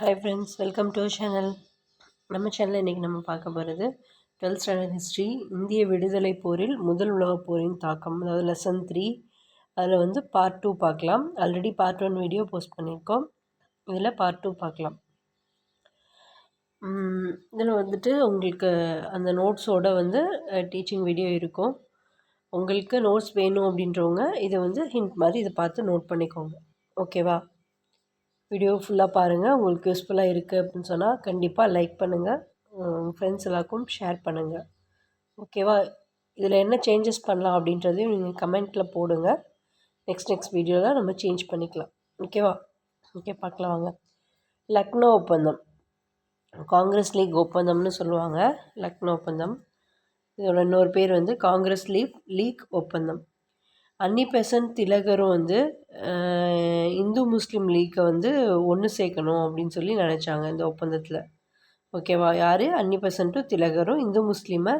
Hi friends welcome to channel நம்ம சேனலில் இன்றைக்கி நம்ம பார்க்க போகிறது டுவெல்த் ஸ்டாண்டர்ட் ஹிஸ்ட்ரி இந்திய விடுதலை போரில் முதல் உலகப் போரின் தாக்கம் அதாவது லெசன் த்ரீ அதில் வந்து பார்ட் டூ பார்க்கலாம். Already part one video post பண்ணியிருக்கோம். இதில் பார்ட் டூ பார்க்கலாம். இதில் வந்துட்டு உங்களுக்கு அந்த நோட்ஸோட வந்து டீச்சிங் வீடியோ இருக்கும். உங்களுக்கு நோட்ஸ் வேணும் அப்படின்றவங்க இதை வந்து ஹிண்ட் மாதிரி இதை பார்த்து நோட் பண்ணிக்கோங்க. ஓகேவா வீடியோ ஃபுல்லாக பாருங்கள் உங்களுக்கு யூஸ்ஃபுல்லாக இருக்குது அப்படின்னு சொன்னால் கண்டிப்பாக லைக் பண்ணுங்கள் உங்கள் ஃப்ரெண்ட்ஸ் எல்லாருக்கும் ஷேர் பண்ணுங்கள் ஓகேவா இதில் என்ன சேஞ்சஸ் பண்ணலாம் அப்படின்றதையும் நீங்கள் கமெண்ட்டில் போடுங்க. நெக்ஸ்ட் நெக்ஸ்ட் வீடியோவில் நம்ம சேஞ்ச் பண்ணிக்கலாம். ஓகேவா ஓகே பார்க்கலாம் வாங்க. லக்னோ ஒப்பந்தம். காங்கிரஸ் லீக் ஒப்பந்தம்னு சொல்லுவாங்க. லக்னோ ஒப்பந்தம். இதோட இன்னொரு பேர் வந்து காங்கிரஸ் லீக் லீக் ஒப்பந்தம். அன்னி பெசன்ட் திலகரும் வந்து இந்து முஸ்லீம் லீக்கை வந்து ஒன்று சேர்க்கணும் அப்படின்னு சொல்லி நினச்சாங்க இந்த ஒப்பந்தத்தில். ஓகேவா? யார்? அன்னி பெசன்ட்டும் திலகரும் இந்து முஸ்லீமை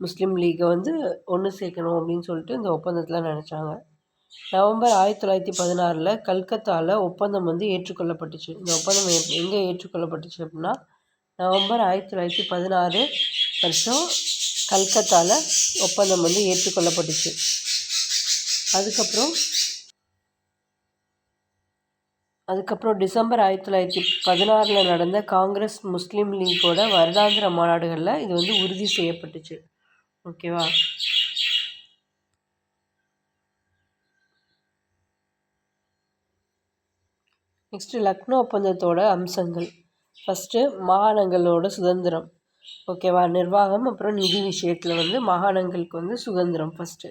முஸ்லீம் லீக்கை வந்து ஒன்று சேர்க்கணும் அப்படின்னு சொல்லிட்டு இந்த ஒப்பந்தத்தில் நினச்சாங்க. நவம்பர் ஆயிரத்தி தொள்ளாயிரத்தி பதினாறில் கல்கத்தாவில் ஒப்பந்தம் வந்து ஏற்றுக்கொள்ளப்பட்டுச்சு. இந்த ஒப்பந்தம் எங்கே ஏற்றுக்கொள்ளப்பட்டுச்சு அப்படின்னா நவம்பர் ஆயிரத்தி தொள்ளாயிரத்தி பதினாறு வருஷம் கல்கத்தாவில் ஒப்பந்தம் வந்து ஏற்றுக்கொள்ளப்பட்டுச்சு. அதுக்கப்புறம் அதுக்கப்புறம் டிசம்பர் ஆயிரத்தி தொள்ளாயிரத்தி பதினாறில் நடந்த காங்கிரஸ் முஸ்லீம் லீக்கோட வருடாந்திர மாநாடுகளில் இது வந்து உறுதி செய்யப்பட்டுச்சு. ஓகேவா? நெக்ஸ்ட்டு லக்னோ ஒப்பந்தத்தோட அம்சங்கள். ஃபஸ்ட்டு மாகாணங்களோட சுதந்திரம். ஓகேவா? நிர்வாகம் அப்புறம் நிதி விஷயத்தில் வந்து மாகாணங்களுக்கு வந்து சுதந்திரம் ஃபஸ்ட்டு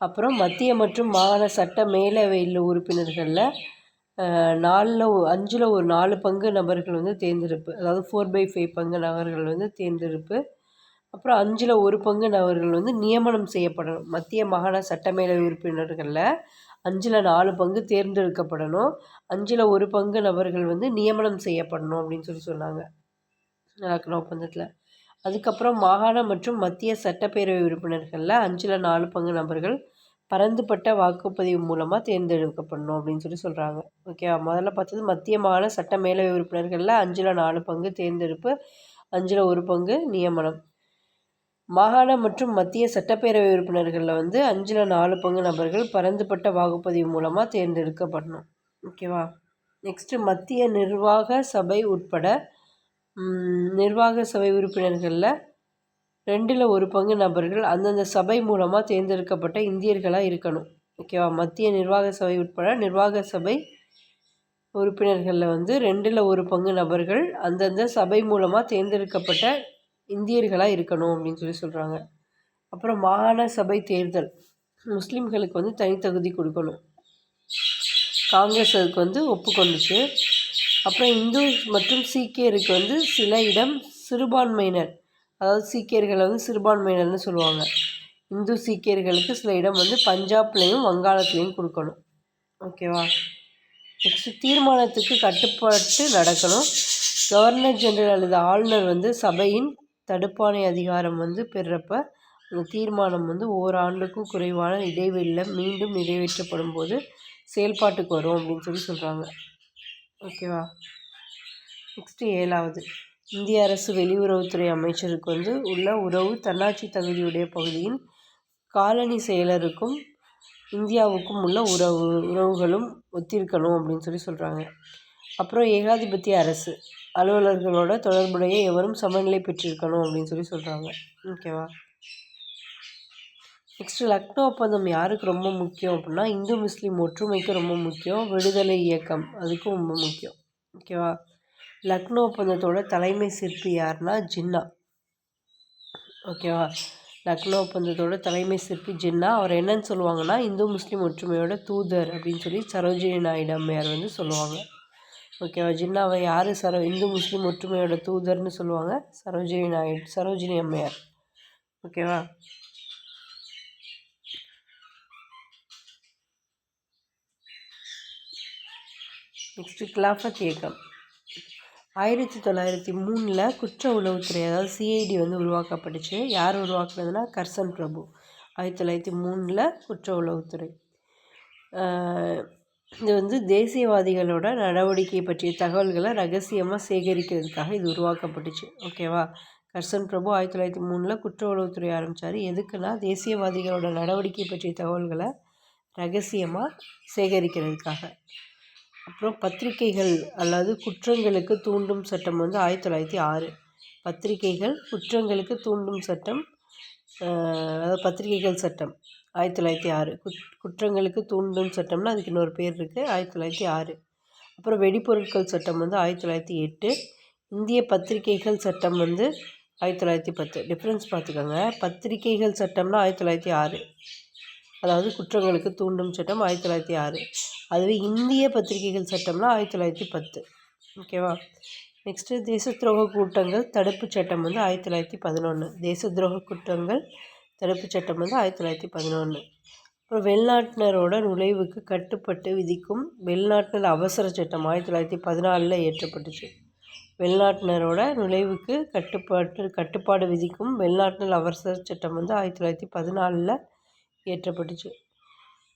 அப்புறம் மத்திய மற்றும் மாகாண சட்ட மேலவையில் உறுப்பினர்களில் நாலில் அஞ்சில் ஒரு நாலு பங்கு நபர்கள் வந்து தேர்ந்தெடுப்பு அதாவது ஃபோர் பை ஃபைவ் பங்கு நபர்கள் வந்து தேர்ந்தெடுப்பு. அப்புறம் அஞ்சில் ஒரு பங்கு நபர்கள் வந்து நியமனம் செய்யப்படணும். மத்திய மாகாண சட்டமேலவை உறுப்பினர்களில் அஞ்சில் நாலு பங்கு தேர்ந்தெடுக்கப்படணும். அஞ்சில் ஒரு பங்கு நபர்கள் வந்து நியமனம் செய்யப்படணும் அப்படின்னு சொல்லி சொன்னாங்க. நடக்கணும் ஒப்பந்தத்தில்? அதுக்கப்புறம் மாகாண மற்றும் மத்திய சட்டப்பேரவை உறுப்பினர்களில் அஞ்சில் நாலு பங்கு நபர்கள் பரந்துபட்ட வாக்குப்பதிவு மூலமாக தேர்ந்தெடுக்கப்படணும் அப்படின்னு சொல்லி சொல்கிறாங்க ஓகே முதல்ல பார்த்தது மத்திய மாகாண சட்ட மேலவை உறுப்பினர்களில் அஞ்சில் நாலு பங்கு தேர்ந்தெடுப்பு அஞ்சில் ஒரு பங்கு நியமனம். மாகாண மற்றும் மத்திய சட்டப்பேரவை உறுப்பினர்களில் வந்து அஞ்சில் நாலு பங்கு நபர்கள் பரந்துபட்ட வாக்குப்பதிவு மூலமாக தேர்ந்தெடுக்கப்படணும். ஓகேவா? நெக்ஸ்ட்டு மத்திய நிர்வாக சபை உட்பட நிர்வாக சபை உறுப்பினர்களில் ரெண்டில் ஒரு பங்கு நபர்கள் அந்தந்த சபை மூலமாக தேர்ந்தெடுக்கப்பட்ட இந்தியர்களாக இருக்கணும். ஓகேவா? மத்திய நிர்வாக சபை உட்பட நிர்வாக சபை உறுப்பினர்களில் வந்து ரெண்டில் ஒரு பங்கு நபர்கள் அந்தந்த சபை மூலமாக தேர்ந்தெடுக்கப்பட்ட இந்தியர்களாக இருக்கணும் அப்படின்னு சொல்லி சொல்கிறாங்க அப்புறம் மாகாண சபை தேர்தல். முஸ்லீம்களுக்கு வந்து தனித்தகுதி கொடுக்கணும். காங்கிரஸ் அதுக்கு வந்து ஒப்புக்கொண்டுச்சு அப்புறம் இந்து மற்றும் சீக்கியருக்கு வந்து சில இடம் சிறுபான்மையினர். அதாவது சீக்கியர்களை வந்து சிறுபான்மையினர்னு சொல்லுவாங்க. இந்து சீக்கியர்களுக்கு சில இடம் வந்து பஞ்சாப்லேயும் வங்காளத்துலேயும் கொடுக்கணும். ஓகேவா? நெக்ஸ்ட்டு தீர்மானத்துக்கு கட்டுப்பாட்டு நடக்கணும். கவர்னர் ஜெனரல் அல்லது ஆளுநர் வந்து சபையின் தடுப்பானை அதிகாரம் வந்து பெறுறப்ப அந்த தீர்மானம் வந்து ஓராண்டுக்கும் குறைவான இடைவெளியில் மீண்டும் நிறைவேற்றப்படும் போது செயல்பாட்டுக்கு வரும் அப்படின்னு சொல்லி சொல்கிறாங்க ஓகேவா? நெக்ஸ்ட்டு ஏழாவது. இந்திய அரசு வெளியுறவுத்துறை அமைச்சருக்கு வந்து உள்ள உறவு தன்னாட்சி தகுதியுடைய பகுதியின் காலனி செயலருக்கும் இந்தியாவுக்கும் உள்ள உறவு உறவுகளும் ஒத்திருக்கணும் அப்படின்னு சொல்லி சொல்கிறாங்க அப்புறம் ஏகாதிபத்திய அரசு. அலுவலர்களோட தொடர்புடைய எவரும் சமநிலை பெற்றிருக்கணும் அப்படின்னு சொல்லி சொல்கிறாங்க ஓகேவா? நெக்ஸ்ட்டு லக்னோ ஒப்பந்தம் யாருக்கு ரொம்ப முக்கியம் அப்படின்னா இந்து முஸ்லீம் ஒற்றுமைக்கு ரொம்ப முக்கியம். விடுதலை இயக்கம் அதுக்கும் ரொம்ப முக்கியம். ஓகேவா லக்னோ ஒப்பந்தத்தோட தலைமை சிற்பி யாருன்னா ஜின்னா. ஓகேவா லக்னோ ஒப்பந்தத்தோட தலைமை சிற்பி ஜின்னா. அவர் என்னன்னு சொல்லுவாங்கன்னா இந்து முஸ்லீம் ஒற்றுமையோட தூதர் அப்படின்னு சொல்லி சரோஜினி நாயுடு அம்மையார் வந்து சொல்லுவாங்க. ஓகேவா ஜின்னாவை யார் சரோ இந்து முஸ்லீம் ஒற்றுமையோட தூதர்னு சொல்லுவாங்க? சரோஜினி நாயுடு சரோஜினி அம்மையார். ஓகேவா நெக்ஸ்ட்டு கிலாஃபத் இயக்கம் ஆயிரத்தி தொள்ளாயிரத்தி மூணில் குற்ற உளவுத்துறை அதாவது சிஐடி வந்து உருவாக்கப்பட்டுச்சு. யார் உருவாக்குனதுன்னா கர்சன் பிரபு. ஆயிரத்தி தொள்ளாயிரத்தி மூணில் குற்ற உளவுத்துறை. இது வந்து தேசியவாதிகளோட நடவடிக்கை பற்றிய தகவல்களை ரகசியமாக சேகரிக்கிறதுக்காக இது உருவாக்கப்பட்டுச்சு. ஓகேவா? கர்சன் பிரபு ஆயிரத்தி தொள்ளாயிரத்தி மூணில் குற்ற உளவுத்துறை ஆரம்பித்தார் எதுக்குன்னா தேசியவாதிகளோட நடவடிக்கை பற்றிய தகவல்களை ரகசியமாக சேகரிக்கிறதுக்காக. அப்புறம் பத்திரிகைகள் அல்லது குற்றங்களுக்கு தூண்டும் சட்டம் வந்து ஆயிரத்தி தொள்ளாயிரத்தி ஆறு. பத்திரிகைகள் குற்றங்களுக்கு தூண்டும் சட்டம் அதாவது பத்திரிகைகள் சட்டம் ஆயிரத்தி தொள்ளாயிரத்தி ஆறு. குட் குற்றங்களுக்கு தூண்டும் சட்டம்னா அதுக்கு இன்னொரு பேர் இருக்குது ஆயிரத்தி தொள்ளாயிரத்தி ஆறு. அப்புறம் வெடிப்பொருட்கள் சட்டம் வந்து ஆயிரத்தி தொள்ளாயிரத்தி எட்டு. இந்திய பத்திரிகைகள் சட்டம் வந்து ஆயிரத்தி தொள்ளாயிரத்தி பத்து. டிஃப்ரென்ஸ் பார்த்துக்கோங்க. பத்திரிகைகள் சட்டம்னா ஆயிரத்தி தொள்ளாயிரத்தி ஆறு. அதாவது குற்றங்களுக்கு தூண்டும் சட்டம் ஆயிரத்தி தொள்ளாயிரத்தி ஆறு. அதுவே இந்திய பத்திரிகைகள் சட்டம்னா ஆயிரத்தி தொள்ளாயிரத்தி பத்து. ஓகேவா? நெக்ஸ்ட்டு தேச துரோக கூட்டங்கள் தடுப்பு சட்டம் வந்து ஆயிரத்தி தொள்ளாயிரத்தி பதினொன்று தேச துரோக குற்றங்கள் தடுப்பு சட்டம் வந்து ஆயிரத்தி தொள்ளாயிரத்தி பதினொன்று அப்புறம் வெளிநாட்டினரோட நுழைவுக்கு கட்டுப்பட்டு விதிக்கும் வெளிநாட்டினர் அவசர சட்டம் ஆயிரத்தி தொள்ளாயிரத்தி பதினாலில் இயற்றப்பட்டுச்சு. வெளிநாட்டினரோட நுழைவுக்கு கட்டுப்பாட்டு கட்டுப்பாடு விதிக்கும் வெளிநாட்டினர் அவசர சட்டம் வந்து ஆயிரத்தி தொள்ளாயிரத்தி பதினாலில் இயற்றப்பட்டுச்சு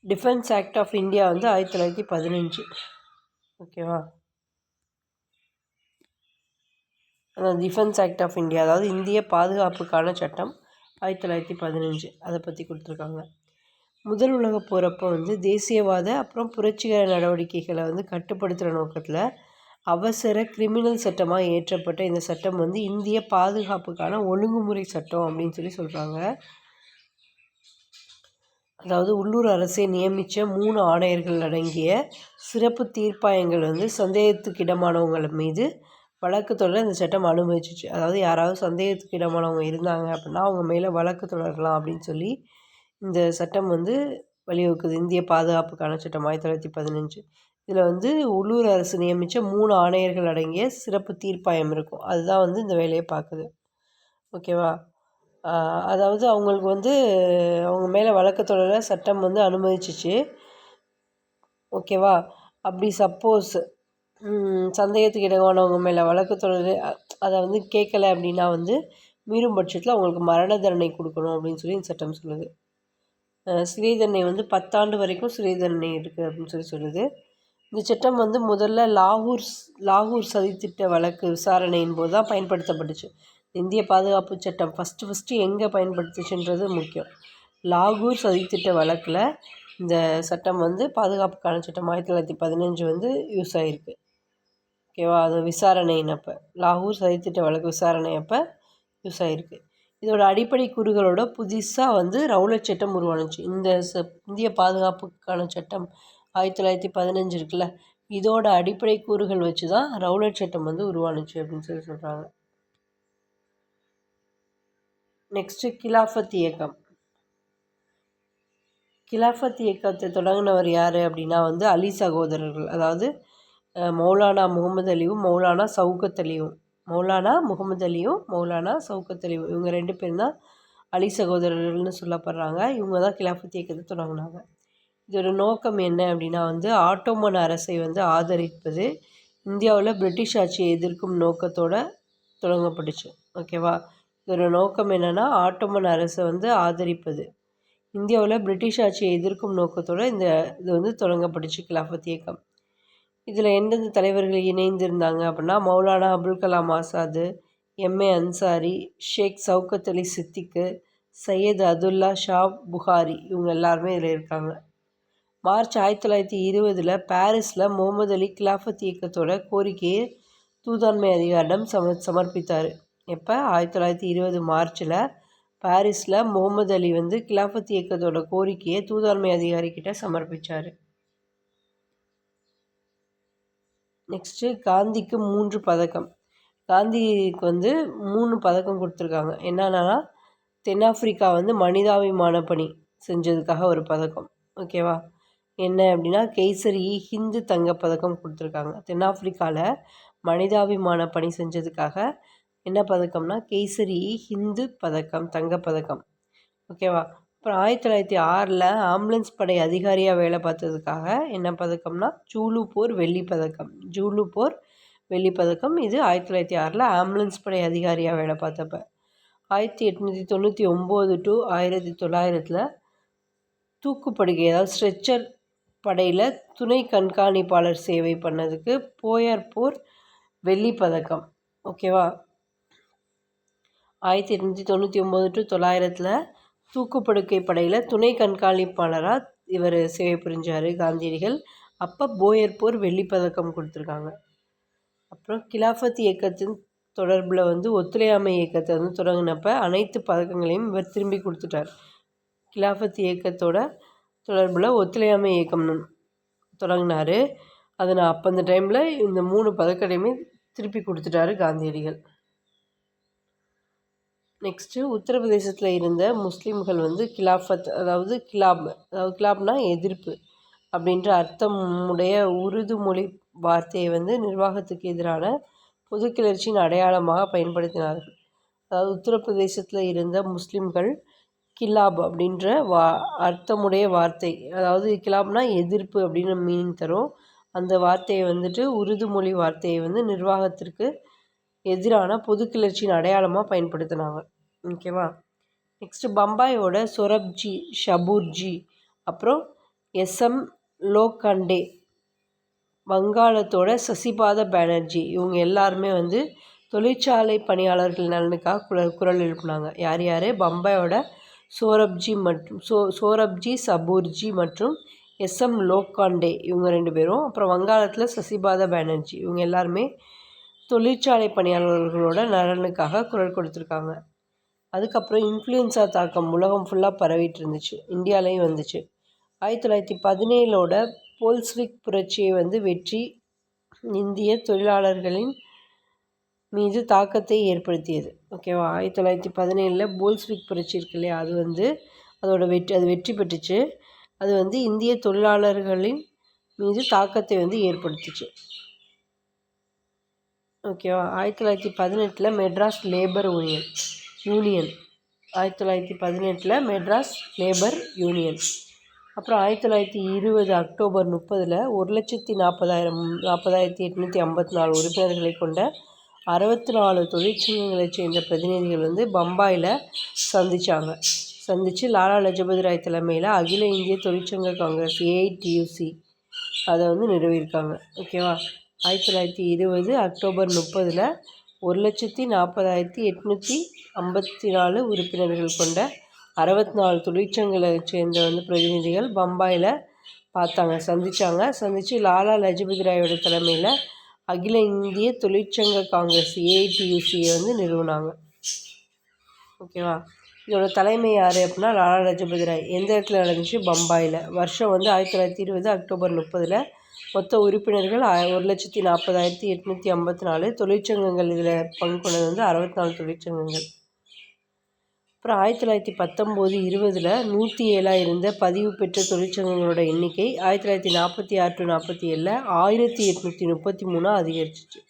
டிஃபென்ஸ் ஆக்ட் ஆஃப் இந்தியா வந்து ஆயிரத்தி தொள்ளாயிரத்தி பதினஞ்சு. ஓகேவா டிஃபென்ஸ் ஆக்ட் ஆஃப் இந்தியா அதாவது இந்திய பாதுகாப்புக்கான சட்டம் ஆயிரத்தி தொள்ளாயிரத்தி பதினஞ்சு. அதை பற்றி கொடுத்துருக்காங்க. முதல் உலக போகிறப்ப வந்து தேசியவாத அப்புறம் புரட்சிகர நடவடிக்கைகளை வந்து கட்டுப்படுத்துகிற நோக்கத்தில் அவசர கிரிமினல் சட்டமாக இயற்றப்பட்ட இந்த சட்டம் வந்து இந்திய பாதுகாப்புக்கான ஒழுங்குமுறை சட்டம் அப்படின்னு சொல்லி சொல்கிறாங்க அதாவது உள்ளூர் அரசை நியமித்த மூணு ஆணையர்கள் அடங்கிய சிறப்பு தீர்ப்பாயங்கள் வந்து சந்தேகத்துக்கு இடமானவங்கள் மீது வழக்கு தொடர இந்த சட்டம் அனுமதிச்சிச்சு. அதாவது யாராவது சந்தேகத்துக்கு இடமானவங்க இருந்தாங்க அப்படின்னா அவங்க மேலே வழக்கு தொடரலாம் அப்படின்னு சொல்லி இந்த சட்டம் வந்து வழிவகுக்குது. இந்திய பாதுகாப்புக்கான சட்டம் ஆயிரத்தி தொள்ளாயிரத்தி பதினஞ்சு. இதில் வந்து உள்ளூர் அரசு நியமித்த மூணு ஆணையர்கள் அடங்கிய சிறப்பு தீர்ப்பாயம் இருக்கும். அதுதான் வந்து இந்த வேலையை பார்க்குது. ஓகேவா? அதாவது அவங்களுக்கு வந்து அவங்க மேலே வழக்கு தொடர சட்டம் வந்து அனுமதிச்சிச்சு. ஓகேவா? அப்படி சப்போஸ் சந்தேகத்துக்கு இடமானவங்க மேலே வழக்கு தொடர் அதை வந்து கேட்கல அப்படின்னா வந்து மீறும் பட்சத்தில் அவங்களுக்கு மரண தண்டனை கொடுக்கணும் அப்படின்னு சொல்லி இந்த சட்டம் சொல்லுது. சிறை தண்டனை வந்து பத்தாண்டு வரைக்கும் சிறை தண்டனை இருக்குது அப்படின்னு சொல்லி சொல்லுது. இந்த சட்டம் வந்து முதல்ல லாகூர் லாகூர் சதித்திட்ட வழக்கு விசாரணையின் போது தான் பயன்படுத்தப்பட்டுச்சு. இந்திய பாதுகாப்பு சட்டம் ஃபஸ்ட்டு ஃபஸ்ட்டு எங்கே பயன்படுத்துச்சுன்றது முக்கியம். லாகூர் சதித்திட்ட வழக்கில் இந்த சட்டம் வந்து பாதுகாப்புக்கான சட்டம் ஆயிரத்தி தொள்ளாயிரத்தி பதினஞ்சு வந்து யூஸ் ஆகிருக்கு ஓகேவா அது விசாரணையினப்போ. லாகூர் சதித்திட்ட வழக்கு விசாரணை அப்போ யூஸ் ஆகிருக்கு இதோட அடிப்படை கூறுகளோட புதுசாக வந்து ரவுலட் சட்டம் உருவானுச்சு. இந்த ச இந்திய பாதுகாப்புக்கான சட்டம் ஆயிரத்தி தொள்ளாயிரத்தி பதினஞ்சு இருக்குல்ல இதோட அடிப்படை கூறுகள் வச்சு தான் ரவுலட் சட்டம் வந்து உருவானுச்சு அப்படின்னு சொல்லி சொல்கிறாங்க நெக்ஸ்ட்டு கிலாஃபத் இயக்கம் கிலாஃபத் இயக்கத்தை தொடங்கினவர் யார் அப்படின்னா வந்து அலி சகோதரர்கள். அதாவது மௌலானா முகமது அலியும் மௌலானா சவுகத் அலியும். மௌலானா முகமது அலியும் மௌலானா சவுகத் அலியும். இவங்க ரெண்டு பேரும் தான் அலி சகோதரர்கள்னு சொல்லப்படுறாங்க. இவங்க தான் கிலாஃபத் இயக்கத்தை தொடங்கினாங்க. இதோட நோக்கம் என்ன அப்படின்னா வந்து ஆட்டோமன் அரசை வந்து ஆதரிப்பது இந்தியாவில் பிரிட்டிஷ் ஆட்சியை எதிர்க்கும் நோக்கத்தோடு தொடங்கப்பட்டுச்சு. ஓகேவா? இதோட நோக்கம் என்னென்னா ஆட்டோமன் அரசை வந்து ஆதரிப்பது. இந்தியாவில் பிரிட்டிஷ் ஆட்சியை எதிர்க்கும் நோக்கத்தோடு இந்த இது வந்து தொடங்கப்பட்டுச்சு கிலாஃபத் இயக்கம். இதில் எந்தெந்த தலைவர்கள் இணைந்திருந்தாங்க அப்படின்னா மௌலானா அபுல் கலாம் ஆசாது எம்ஏ அன்சாரி ஷேக் சவுக்கத் அலி சித்திக்கு சையத் அதுல்லா ஷா புகாரி இவங்க எல்லாருமே இதில் இருக்காங்க. மார்ச் ஆயிரத்தி தொள்ளாயிரத்தி இருபதில் பாரிஸில் முகமது அலி கிலாஃபத் இயக்கத்தோட கோரிக்கையை தூதாண்மை அதிகாரிடம் சம சமர்ப்பித்தார். எப்போ? ஆயிரத்தி தொள்ளாயிரத்தி இருபது மார்ச்சில் பாரிஸில் முகமது அலி வந்து கிலாஃபத் இயக்கத்தோட கோரிக்கையை தூதாண்மை அதிகாரிக்கிட்ட சமர்ப்பித்தார் நெக்ஸ்ட்டு காந்திக்கு மூன்று பதக்கம். காந்திக்கு வந்து மூணு பதக்கம் கொடுத்துருக்காங்க. என்னென்னா தென்னாப்பிரிக்கா வந்து மனிதாபிமான பணி செஞ்சதுக்காக ஒரு பதக்கம். ஓகேவா என்ன அப்படின்னா கேசரி ஹிந்து தங்கப்பதக்கம் கொடுத்துருக்காங்க. தென்னாப்பிரிக்காவில் மனிதாபிமான பணி செஞ்சதுக்காக என்ன பதக்கம்னா கேசரி ஹிந்து பதக்கம் தங்கப்பதக்கம் ஓகேவா அப்புறம் ஆயிரத்தி தொள்ளாயிரத்தி ஆறில் ஆம்புலன்ஸ் படை அதிகாரியாக வேலை பார்த்ததுக்காக என்ன பதக்கம்னா ஜூலு போர் வெள்ளி பதக்கம். ஜூலு போர் வெள்ளி பதக்கம். இது ஆயிரத்தி தொள்ளாயிரத்தி ஆறில் ஆம்புலன்ஸ் படை அதிகாரியாக வேலை பார்த்தப்ப. ஆயிரத்தி எட்நூற்றி தொண்ணூற்றி ஒம்பது டு ஆயிரத்தி தொள்ளாயிரத்தில் தூக்குப்படுகை அதாவது ஸ்ட்ரெச்சர் படையில் துணை கண்காணிப்பாளர் சேவை பண்ணதுக்கு போயர்பூர் வெள்ளி பதக்கம். ஓகேவா ஆயிரத்தி எட்நூற்றி தொண்ணூற்றி ஒம்பது டு தொள்ளாயிரத்தில் தூக்குப்படுக்கை படையில் துணை கண்காணிப்பாளராக இவர் சேவை புரிஞ்சார் காந்தியடிகள். அப்போ போயர்பூர் வெள்ளி பதக்கம் கொடுத்துருக்காங்க. அப்புறம் கிலாஃபத் இயக்கத்தின் தொடர்பில் வந்து ஒத்துழையாமை இயக்கத்தை வந்து தொடங்கினப்ப அனைத்து பதக்கங்களையும் இவர் திரும்பி கொடுத்துட்டார். கிலாஃபத் இயக்கத்தோட தொடர்பில் ஒத்துழையாமை இயக்கம் தொடங்கினார். அதை நான் அப்போ அந்த டைமில் இந்த மூணு பதக்கடையுமே திருப்பி கொடுத்துட்டாரு காந்தியடிகள். நெக்ஸ்ட்டு உத்தரப்பிரதேசத்தில் இருந்த முஸ்லீம்கள் வந்து கிலாஃபத் அதாவது கிலாப் அதாவது கிலாப்னா எதிர்ப்பு அப்படின்ற அர்த்தம் உடைய உருது மொழி வார்த்தையை வந்து நிர்வாகத்துக்கு எதிரான பொது கிளர்ச்சியின் அடையாளமாக பயன்படுத்தினார்கள். அதாவது உத்தரப்பிரதேசத்தில் இருந்த முஸ்லீம்கள் கிலாப் அப்படின்ற வா அர்த்தமுடைய வார்த்தை அதாவது கிலாப்னா எதிர்ப்பு அப்படின்னு மீனிங் தரும். அந்த வார்த்தையை வந்துட்டு உருது மொழி வார்த்தையை வந்து நிர்வாகத்திற்கு எதிரான பொது கிளர்ச்சியின் அடையாளமாக பயன்படுத்தினாங்க. ஓகேவா? நெக்ஸ்ட்டு பம்பாயோட சொரப்ஜி ஷபூர்ஜி அப்புறம் எஸ்எம் லோகண்டே வங்காளத்தோட சசிபாத பானர்ஜி. இவங்க எல்லாருமே வந்து தொழிற்சாலை பணியாளர்கள் நலனுக்காக குரல் குரல் எழுப்பினாங்க. யார் யார்? பம்பாயோட சோரப்ஜி மற்றும் சோ சோரப்ஜி சபூர்ஜி மற்றும் எஸ்எம் லோக்காண்டே இவங்க ரெண்டு பேரும். அப்புறம் வங்காளத்தில் சசிபாத பானர்ஜி. இவங்க எல்லாருமே தொழிற்சாலை பணியாளர்களோட நலனுக்காக குரல் கொடுத்துருக்காங்க. அதுக்கப்புறம் இன்ஃப்ளூயன்ஸா தாக்கம் உலகம் ஃபுல்லாக பரவிட்டு இருந்துச்சு இந்தியாலேயும் வந்துச்சு. ஆயிரத்தி தொள்ளாயிரத்தி பதினேழோட போல்ஸ்விக் புரட்சியை வந்து வெற்றி இந்திய தொழிலாளர்களின் மீது தாக்கத்தை ஏற்படுத்தியது. ஓகேவா? ஆயிரத்தி தொள்ளாயிரத்தி பதினேழில் போல்ஸ்விக் புரட்சி இருக்கு இல்லையா? அது வந்து அதோட வெற்றி அது வெற்றி பெற்றுச்சு. அது வந்து இந்திய தொழிலாளர்களின் மீது தாக்கத்தை வந்து ஏற்படுத்துச்சு. ஓகேவா? ஆயிரத்தி தொள்ளாயிரத்தி பதினெட்டில் மெட்ராஸ் லேபர் யூனியன். யூனியன். ஆயிரத்தி தொள்ளாயிரத்தி பதினெட்டில் மெட்ராஸ் லேபர் யூனியன். அப்புறம் ஆயிரத்தி தொள்ளாயிரத்தி இருபது அக்டோபர் முப்பதில் ஒரு லட்சத்தி நாற்பதாயிரம் நாற்பதாயிரத்தி எட்நூற்றி ஐம்பத்தி நாலு உறுப்பினர்களை கொண்ட அறுபத்தி நாலு தொழிற்சங்கங்களை சேர்ந்த பிரதிநிதிகள் வந்து பம்பாயில் சந்தித்தாங்க சந்தித்து லாலா லஜபதி ராய் தலைமையில் அகில இந்திய தொழிற்சங்க காங்கிரஸ் ஏஐடியூசி அதை வந்து நிறுவியிருக்காங்க. ஓகேவா? ஆயிரத்தி தொள்ளாயிரத்தி இருபது அக்டோபர் முப்பதில் ஒரு லட்சத்தி நாற்பதாயிரத்தி எட்நூற்றி ஐம்பத்தி நாலு உறுப்பினர்கள் கொண்ட அறுபத்தி நாலு தொழிற்சங்களை சேர்ந்த வந்து பிரதிநிதிகள் பம்பாயில் பார்த்தாங்க சந்தித்தாங்க சந்தித்து லாலா லஜபதி ராயோட தலைமையில் அகில இந்திய தொழிற்சங்க காங்கிரஸ் ஏஐடியூசியை வந்து நிறுவனாங்க. ஓகேவா? இதோட தலைமை யார் அப்படின்னா லாலா லஜபதி ராய். எந்த இடத்துல நடந்துச்சு? பம்பாயில். வருஷம் வந்து ஆயிரத்தி தொள்ளாயிரத்தி இருபது அக்டோபர் முப்பதில் மொத்த உறுப்பினர்கள் ஒரு லட்சத்தி நாற்பதாயிரத்தி எட்நூற்றி ஐம்பத்தி நாலு தொழிற்சங்கங்கள் இதில் பங்கு கொண்டது வந்து அறுபத்தி நாலு தொழிற்சங்கங்கள். அப்புறம் ஆயிரத்தி தொள்ளாயிரத்தி பத்தொம்போது இருபதில் நூற்றி ஏழாக இருந்த பதிவு பெற்ற தொழிற்சங்கங்களோட எண்ணிக்கை ஆயிரத்தி தொள்ளாயிரத்தி நாற்பத்தி ஆறு டு நாற்பத்தி ஏழில் ஆயிரத்தி எட்நூற்றி முப்பத்தி மூணாக அதிகரிச்சிச்சு.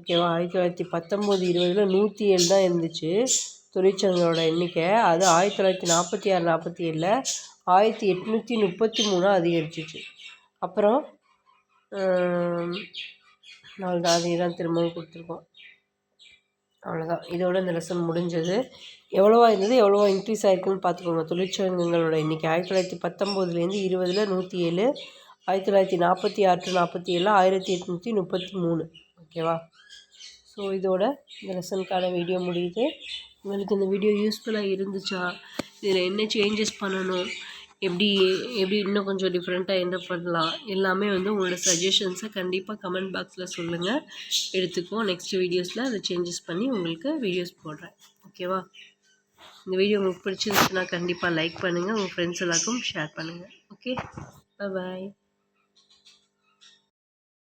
ஓகேவா ஆயிரத்தி தொள்ளாயிரத்தி பத்தொம்போது இருபதில் நூற்றி ஏழு தான் இருந்துச்சு தொழிற்சங்கங்களோட எண்ணிக்கை. அது ஆயிரத்தி தொள்ளாயிரத்தி நாற்பத்தி ஆறு நாற்பத்தி ஏழில் ஆயிரத்தி எட்நூற்றி முப்பத்தி மூணாக அதிகரிச்சிச்சு. அப்புறம் அவ்வளோதான் அதே தான் திரும்பவும் கொடுத்துருக்கோம். அவ்வளோதான் இதோட இந்த லெசன் முடிஞ்சது. எவ்வளோவா இருந்தது எவ்வளோவா இன்க்ரீஸ் ஆகிருக்குன்னு பார்த்துக்கோங்க. தொழிற்சங்கங்களோட இன்றைக்கி ஆயிரத்தி தொள்ளாயிரத்தி பத்தொம்போதுலேருந்து இருபதில் நூற்றி ஏழு ஆயிரத்தி தொள்ளாயிரத்தி நாற்பத்தி ஆறு டு நாற்பத்தி ஏழில் ஆயிரத்தி எட்நூற்றி முப்பத்தி மூணு. ஓகேவா ஸோ இதோட இந்த லெசனுக்கான வீடியோ முடியுது. உங்களுக்கு இந்த வீடியோ யூஸ்ஃபுல்லாக இருந்துச்சா? இதில் என்ன சேஞ்சஸ் பண்ணணும்? எப்படி எப்படி இன்னும் கொஞ்சம் டிஃப்ரெண்ட்டாக என்ன பண்ணலாம். எல்லாமே வந்து உங்களோட சஜஷன்ஸை கண்டிப்பாக கமெண்ட் பாக்ஸில் சொல்லுங்கள் எடுத்துக்குவோம். நெக்ஸ்ட் வீடியோஸில் அதை சேஞ்சஸ் பண்ணி உங்களுக்கு வீடியோஸ் போடுறேன். ஓகேவா இந்த வீடியோ உங்களுக்கு பிடிச்சிருந்துச்சுன்னா கண்டிப்பாக லைக் பண்ணுங்கள் உங்கள் ஃப்ரெண்ட்ஸ் எல்லாருக்கும் ஷேர் பண்ணுங்கள் ஓகே பாய்